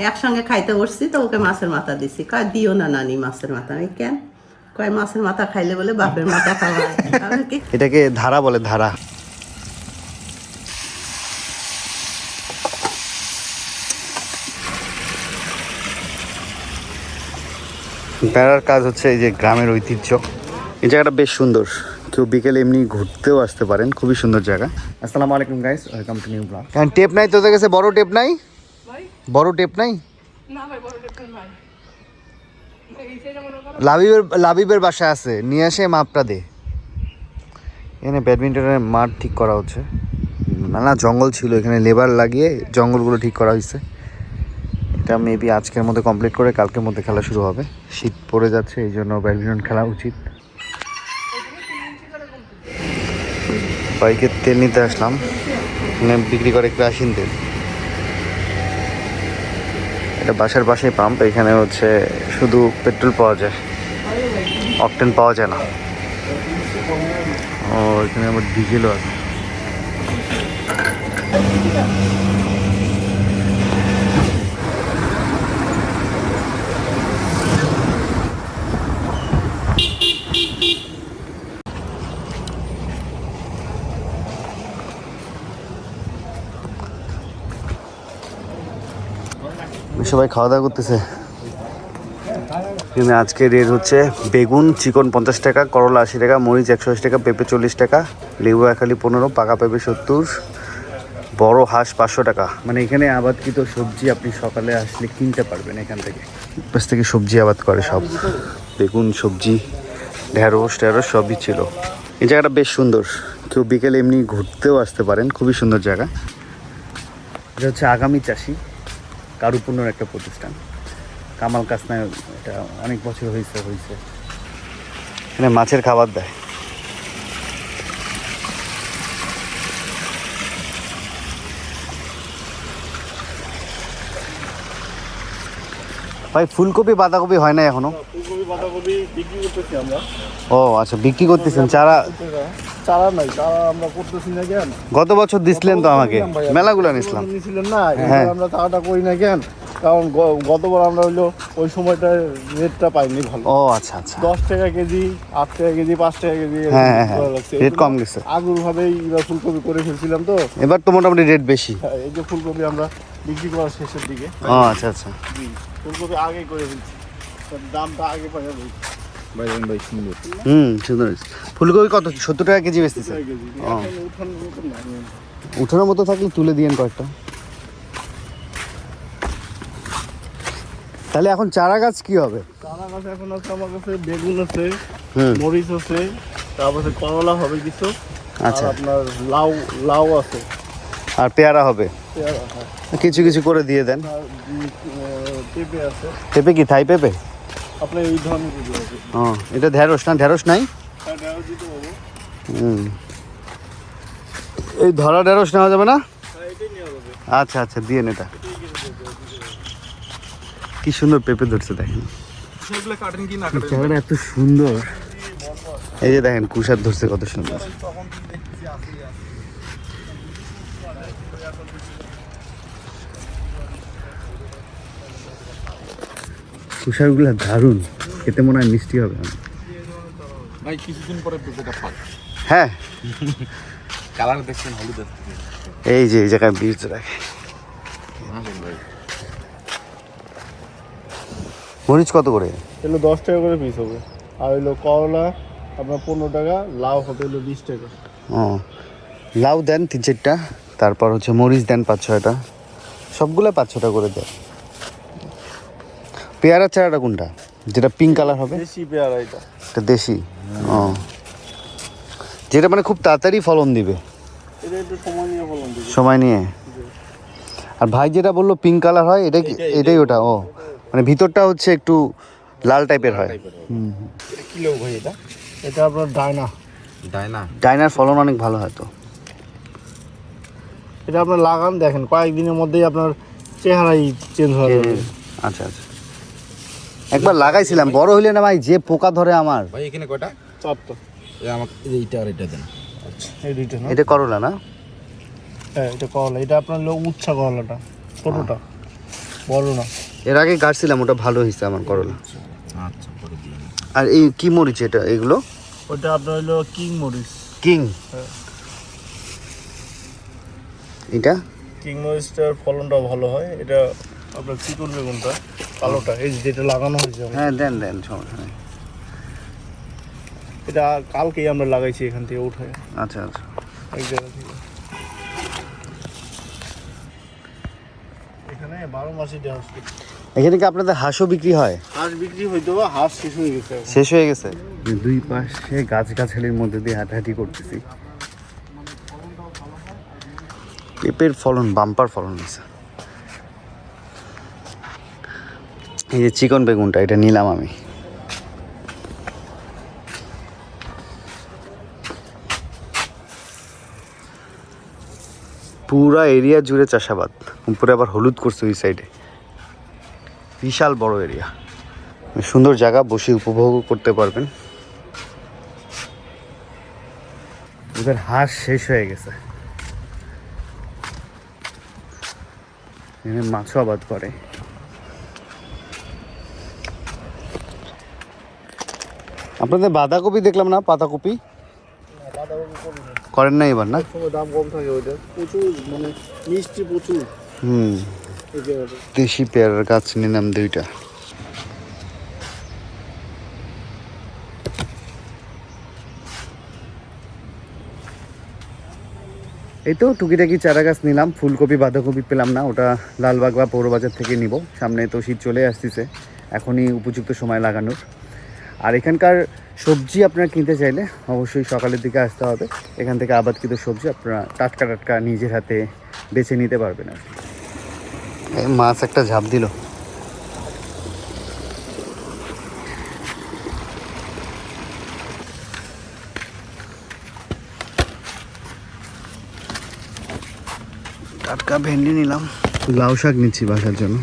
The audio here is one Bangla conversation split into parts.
একসঙ্গে খাইতে বসছি তো ওকে মাছের মাথা দিছি। কয় দিও না নানি মাছের মাথা। আমি কেন? কয় মাছের মাথা খাইলে বলে বাপের মাথা খাওয়া এটাকে ধারা বলে ধারা। বেড়ার কাজ হচ্ছে এই যে গ্রামের ঐতিহ্য। এই জায়গাটা বেশ সুন্দর। কেউ বিকেলে এমনি ঘুরতেও আসতে পারেন খুবই সুন্দর জায়গা। আসসালামু আলাইকুম guys welcome to new vlog tape নাই তোদের কাছে বড় টেপ নাই? বড় টেপ নাই? লাবিবের লাবিবের বাসায় আছে। নিয়ে আসে মাপটা দে। এখানে ব্যাডমিন্টনের মাঠ ঠিক করা হচ্ছে। নানা জঙ্গল ছিল। এখানে লেবার লাগিয়ে জঙ্গলগুলো ঠিক করা হয়েছে। এটা মেবি আজকের মধ্যে কমপ্লিট করে কালকের মধ্যে খেলা শুরু হবে। শীত পড়ে যাচ্ছে এই জন্য ব্যাডমিন্টন খেলা উচিত। বাইকের তেল নিতে আসলাম। এখানে বিক্রি করে কেরাসিন তেল। এটা বাসার পাশে পাম্প, এখানে হচ্ছে শুধু পেট্রোল পাওয়া যায়। অকটেন পাওয়া যায় না। ও, এখানে আমার ডিজেলও আছে। সবাই খাওয়া দাওয়া করতেছে। এখানে আজকে রেট হচ্ছে বেগুন, চিকন পঞ্চাশ টাকা, করলা আশি টাকা, মরিচ একশো আশি টাকা, পেঁপে চল্লিশ টাকা, লেবু একালি পনেরো, পাকা পেঁপে সত্তর, বড় হাঁস পাঁচশো টাকা। মানে এখানে আবাদকৃত সবজি আপনি সকালে আসলে কিনতে পারবেন এখান থেকে। পাশ থেকে সবজি আবাদ করে সব। বেগুন, সবজি, ঢেঁড়স ঢেঁড়স সবই ছিল। এই জায়গাটা বেশ সুন্দর। কেউ বিকেলে এমনি ঘুরতেও আসতে পারেন, খুবই সুন্দর জায়গা। এটা হচ্ছে আগামী চাষি। কারুপূর্ণর একটা প্রতিষ্ঠান। কামাল কাসনায় এটা অনেক বছর হয়েছে হয়েছে এখানে মাছের খাবার দেয়। ভাই ফুলকপি বাঁধাকপি হয় না এখনও? ফুলকপি বাঁধাকপি বিক্রি করতেছি আমরা। ও আচ্ছা বিক্রি করতেছেন। চারা চারা নাই চারা আমরা করতেছি না কেন? গত বছর দিছিলেন তো আমাকে। মেলাগুলো নিছিলাম। না হ্যাঁ। আমরা চারাটা করি না কেন? কারণ গতবার আমরা হইল ওই সময়টা রেটটা পাইনি ভালো। ও আচ্ছা আচ্ছা। দশ টাকা কেজি আট টাকা কেজি পাঁচ টাকা কেজি হ্যাঁ হ্যাঁ রেট কম গেছে। আগুর ভাবেই এবার ফুলকপি করে ফেলছিলাম তো। এবার তো মোটামুটি রেট বেশি। হ্যাঁ, এই যে ফুলকপি আমরা বিক্রি করার শেষের দিকে। ও আচ্ছা আচ্ছা। জি, ফুলকপি আগে করে ফেলছি। দামটা আগে পাওয়া যাবে হুম সুন্দর ফুলকপি কত? সত্তর টাকা কেজি বেচতেছে। উঠানোর মতো থাকলে তুলে দিয়েন কয়েকটা। তাহলে এখন চারা গাছ কি হবে? চারা গাছ এখন আছে আমার কাছে বেগুন আছে হুম। মরিচ আছে তারপরে করলা হবে কিছু। আচ্ছা। আর আপনার লাউ লাউ আছে। আর পেয়ারা হবে। কিছু কিছু করে দিয়ে দেন। পেঁপে আছে পেঁপে কি থাই পেঁপে? আপনার এই ধরনের ও এটা ঢেঁড়স না? ঢেঁড়স নাই? হুম। এই ধরা ঢেঁড়স নেওয়া যাবে না? আচ্ছা আচ্ছা দিয়ে এটা। কি সুন্দর পেঁপে ধরছে দেখেন। জায়গাটা এত সুন্দর। এই যে দেখেন কুষার ধরছে কত সুন্দর। কুষারগুলো দারুণ। খেতে মনে হয় মিষ্টি হবে। ভাই কিছুদিন পরে পেঁপেটা পাক। হ্যাঁ। কালার দেখছেন এই যে এই জায়গায় বীজ রাখে মরিচ কত করে? এগুলো দশ টাকা করে পিস হবে। আর হইল করলা আপনার পনেরো টাকা লাউ হবে হলো বিশ টাকা। ও। লাউ দেন তিন চারটা তারপর হচ্ছে মরিচ দেন পাঁচ ছয়টা। সবগুলো পাঁচ ছটা করে দেন। পেয়ারা চারাটা কোনটা? যেটা পিঙ্ক কালার হবে? দেশি পেয়ারা এটা। এটা দেশি? ও। যেটা মানে খুব তাড়াতাড়ি ফলন দিবে। এটা একটু সময় নিয়ে ফলন দিবে। সময় নিয়ে? আর ভাই যেটা বলল পিঙ্ক কালার হয় এটা কি এটাই ওটা? ও। মানে ভিতরটা হচ্ছে একটু লাল টাইপের হয়। হুম। কি লোক ভাই এটা? এটা আপনার ডায়না। ডায়না। ডাইনার ফলন অনেক ভালো হয় তো। এটা আপনার লাগান দেখেন কয়েকদিনের মধ্যেই আপনার চেহারাই চেঞ্জ হয়ে যাবে। আচ্ছা আচ্ছা। একবার লাগাইছিলাম বড় হইলে না ভাই যে পোকা ধরে আমার। ভাই এখানে কয়টা? চারটা এই আমাকে এইটা আর এটা দেন। এই দুইটা না? এটা করলা না? হ্যাঁ এটা করলা। এটা আপনার লোক উচ্ছা করলাটা ছোটটা। বড় না। এর আগে গাছছিলাম ওটা ভালো হয়েছে আমার করলা। আচ্ছা করে দিয়ে আর এই কি মরিচ এটা এগুলো? ওটা আপনার হলো কিং মরিচ। কিং? হ্যাঁ। কিং এটা মরিচটার ফলনটা ভালো হয়। এটা আপনার চিকন বেগুনটা। কালোটা এই যে যেটা লাগানো হয়েছে হ্যাঁ দেন দেন সমস্যা নেই। এটা কালকেই আমরা লাগাইছি এখান থেকে উঠে আচ্ছা আচ্ছা। এক জায়গা থেকে। এখানে বারো মাসে দেওয়া এখানে কি আপনাদের হাঁসও বিক্রি হয়? হাঁস বিক্রি হইতো বা হাঁস শেষ হয়ে গেছে শেষ হয়ে গেছে? দুই পাশে গাছ গাছালির মধ্যে দিয়ে হাঁটাহাঁটি করতেছি। পেঁপের ফলন বাম্পার ফলন হয়েছে এই যে চিকন বেগুনটা, এটা নিলাম আমি। পুরা এরিয়া জুড়ে চাষাবাদ। উপরে আবার হলুদ করছে ওই সাইডে বিশাল বড় এরিয়া। সুন্দর জায়গা, বসে উপভোগ করতে পারবেন। ওদের হাঁস শেষ হয়ে গেছে। মাছও আবাদ করে। আপনাদের বাঁধাকপি দেখলাম না পাতাকপি? করেন না এবার না? দাম কম থাকে ওইটা। প্রচুর মানে মিষ্টি প্রচুর। হুম। দেশি পেয়ারার গাছ নিলাম দুইটা। এই তো টুকিটাকি চারা গাছ নিলাম ফুলকপি বাঁধাকপি পেলাম না ওটা লালবাগ বা পৌরবাজার থেকে নিব। সামনে তো শীত চলে আসতেছে এখনই উপযুক্ত সময় লাগানোর। আর এখানকার সবজি আপনারা কিনতে চাইলে অবশ্যই সকালের দিকে আসতে হবে। এখান থেকে আবাদকৃত সবজি আপনারা টাটকা টাটকা নিজের হাতে বেছে নিতে পারবেন আর। মাছ একটা ঝাঁপ দিল। টাটকা ভেন্ডি নিলাম। লাউ শাক নিচ্ছি বাসার জন্য।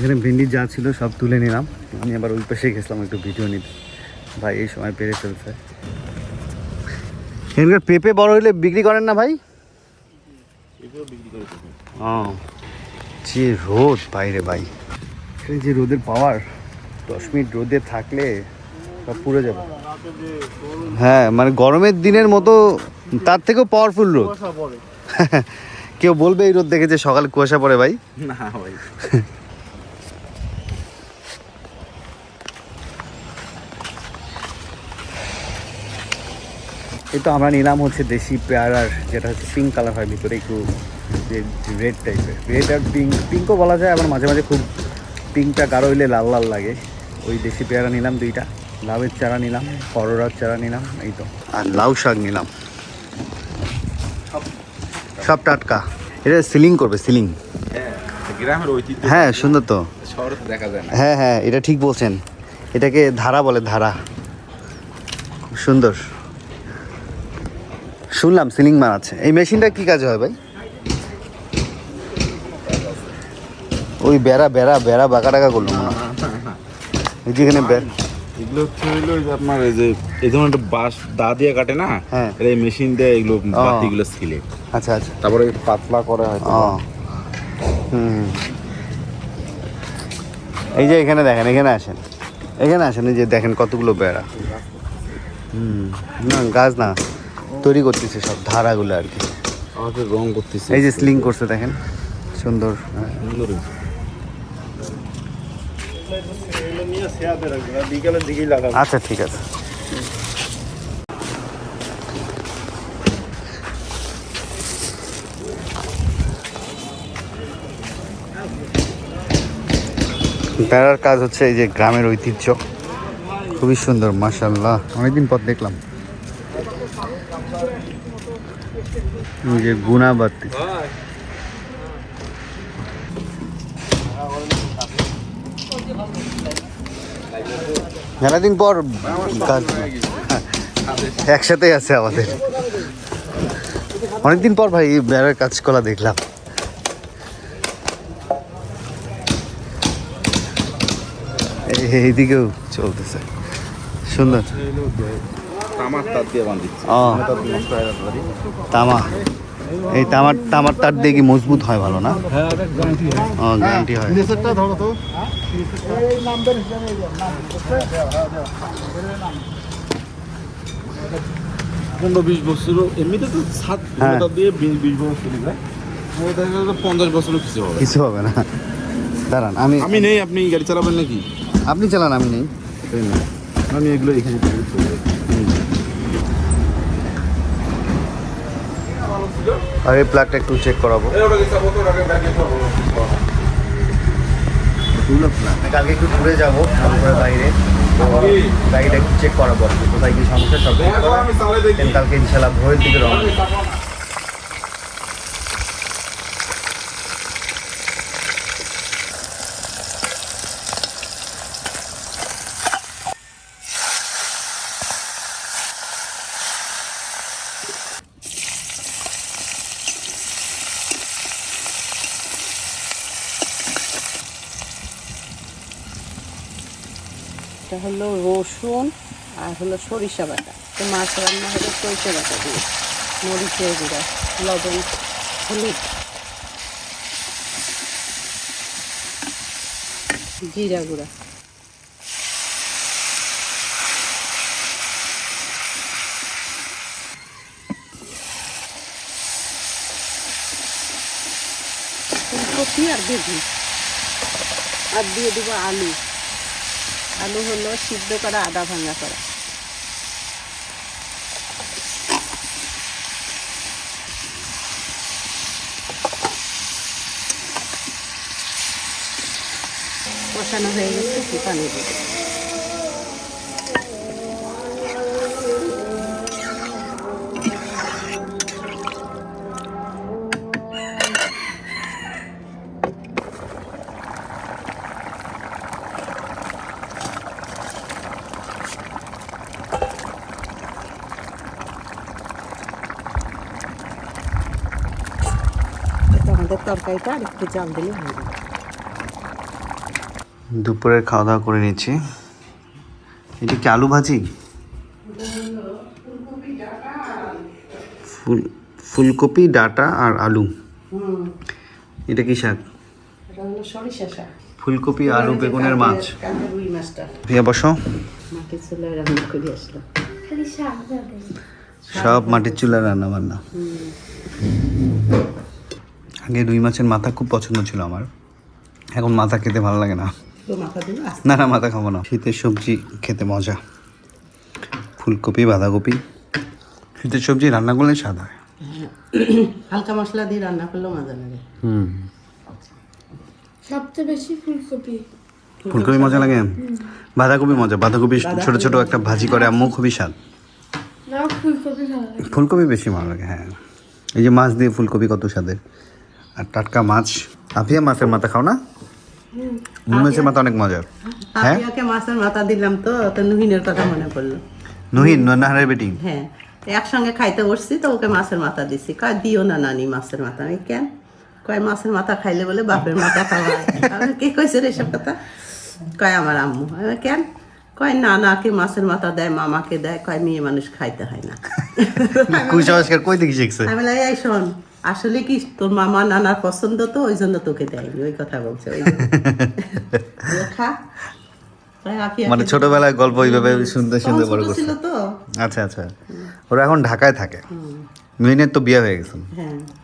এখানে ভেন্ডি যা ছিল সব তুলে নিলাম। আমি আবার ওই পাশে গেছিলাম একটু ভিডিও নিতে। ভাই এই সময় পেরে ফেলছে। এখানকার পেঁপে বড় হলে বিক্রি করেন না ভাই? ও যে রোদ বাইরে ভাই। এখানে যে রোদের পাওয়ার দশ মিনিট রোদে থাকলে সব পুড়ে যাবে। হ্যাঁ মানে গরমের দিনের মতো তার থেকেও পাওয়ারফুল রোদ। কেউ বলবে এই রোদ দেখে যে সকালে কুয়াশা পড়ে ভাই? না ভাই। এই তো আমরা নিলাম হচ্ছে দেশি পেয়ারার যেটা হচ্ছে পিঙ্ক কালার হয় ভিতরে একটু যে রেড টাইপের রেড আর পিঙ্ক পিঙ্কও বলা যায় আবার মাঝে মাঝে খুব পিঙ্কটা গাঢ় হইলে লাল লাল লাগে। ওই দেশি পেয়ারা নিলাম দুইটা। লাউয়ের চারা নিলাম করলার চারা নিলাম এই তো। আর লাউ শাক নিলাম। সব টাটকা। এটা সিলিং করবে সিলিং। হ্যাঁ হ্যাঁ সুন্দর তো। তো দেখা যায় না। হ্যাঁ হ্যাঁ এটা ঠিক বলছেন। এটাকে ধারা বলে ধারা। খুব সুন্দর। শুনলাম সিলিং মারাচ্ছে এই মেশিনটা কি কাজ হয় ভাই? ওই বেড়া বেড়া বেড়া বাঁকা টাকা করল মনে হয়। যেখানে এগুলো হচ্ছে হইল ওই যে আপনার এই যে এই ধরনের একটা বাঁশ দা দিয়ে কাটে না? হ্যাঁ। এই মেশিন দিয়ে এগুলো বাতিগুলো আচ্ছা আচ্ছা। তারপরে পাতলা করা হয় হুম। এই যে এখানে দেখেন এখানে আসেন। এখানে আসেন এই যে দেখেন কতগুলো বেড়া। হুম। না গাছ না। তৈরি করতেছে সব ধারাগুলো আর কি। রং করতেছে। এই যে স্লিং করছে দেখেন। সুন্দর হ্যাঁ। সুন্দর আচ্ছা ঠিক আছে। বেড়ার কাজ হচ্ছে এই যে গ্রামের ঐতিহ্য। খুবই সুন্দর মাসাল্লাহ অনেকদিন পর দেখলাম। যে গুণা বাতি মেলাদিন পর একসাথে আছে আমাদের। অনেকদিন পর ভাই বেড়ার কাজ করা দেখলাম। এই- এইদিকেও চলতেছে। সুন্দর। ও। তামা। এই তামার তামার তার দিয়ে কি মজবুত হয় ভালো না? ও গ্যারান্টি হয়। তো। পনেরো বিশ বছর এমনিতে তো সাত হ্যাঁ। দিয়ে বিশ বিশ বছর পঞ্চাশ বছরও কিছু হবে কিছু হবে না। দাঁড়ান আমি আমি নেই আপনি গাড়ি চালাবেন নাকি? আপনি চালান আমি নেই। আমি এগুলো এখানে আর এই প্লাগটা একটু চেক করাবো। কালকে একটু ঘুরে যাব তারপরে বাইরে। তো গাড়িটা একটু চেক করাবো কোথায় কি সমস্যা সব করা। কালকে ইনশাল্লাহ ভোরের দিকে রওনা এটা হলো রসুন আর হলো সরিষা বাটা। তো মাছ রান্না হলো সরিষা বাটা দিয়ে। মরিচের গুঁড়া, লবণ, হলুদ। জিরা গুঁড়া। ফুলকপি আর বেগুন। আর দিয়ে দেবো আলু। আলু হলো সিদ্ধ করা আদা ভাঙা করা। কষানো হয়ে গেছে পানি দেবো তরকারিটা আর একটু জাল দিলে হয়ে যাবে। দুপুরের খাওয়া দাওয়া করে নিচ্ছি। এটা কি আলু ভাজি? ফুল ফুলকপি ডাটা আর আলু। এটা কি শাক? এটা হলো সরিষা শাক। ফুলকপি আলু বেগুনের মাছ। প্রিয়া বসো। মাটির চুলে রান্না করে আসলাম। সব মাটির চুলা রান্না বান্না আগে রুই মাছের মাথা খুব পছন্দ ছিল আমার। এখন মাথা খেতে ভালো লাগে না। তো মাথা দিল না? না মাথা খাব না। শীতের সবজি খেতে মজা। ফুলকপি বাঁধাকপি। শীতের সবজি রান্না করলে স্বাদ হয়। হালকা মশলা দিয়ে রান্না করলেও মজা লাগে। হুম। সবচেয়ে বেশি ফুলকপি। ফুলকপি মজা লাগে? বাঁধাকপি মজা। বাঁধাকপি ছোট ছোট একটা ভাজি করে আম্মু খুবই স্বাদ। ফুলকপি বেশি ভালো লাগে হ্যাঁ। এই যে মাছ দিয়ে ফুলকপি কত স্বাদের। আর টাটকা মাছ। আপিয়া মাছের মাথা খাও না? মাছের মাথা অনেক মজার। হ্যাঁ? মাছের মাথা দিলাম তো তো নুহিনের কথা মনে পড়ল। নুহিন নাহারের বেটি। হ্যাঁ একসঙ্গে খাইতে বসছি তো ওকে মাছের মাথা দিছি। কয় দিও না নানি মাছের মাথা। আমি কেন? কয় মাছের মাথা খাইলে বলে বাপের মাথা খাওয়া কে কইছে রে এসব কথা? কয় আমার আম্মু। কেন? কয় নানাকে মাছের মাথা দেয় মামাকে দেয় কয় মেয়ে মানুষ খাইতে হয় না। কুসংস্কার কই থেকে শিখছে? আমি এই শোন আসলে কি তোর মামা নানার পছন্দ তো? ওই জন্য তোকে দেয়নি ওই কথা বলছে মানে ছোটবেলায় গল্প ওইভাবে শুনতে সুন্দর শুনতে বড় করছে। তো। আচ্ছা আচ্ছা। ওরা এখন ঢাকায় থাকে। মেনের তো বিয়ে হয়ে গেছে। হ্যাঁ।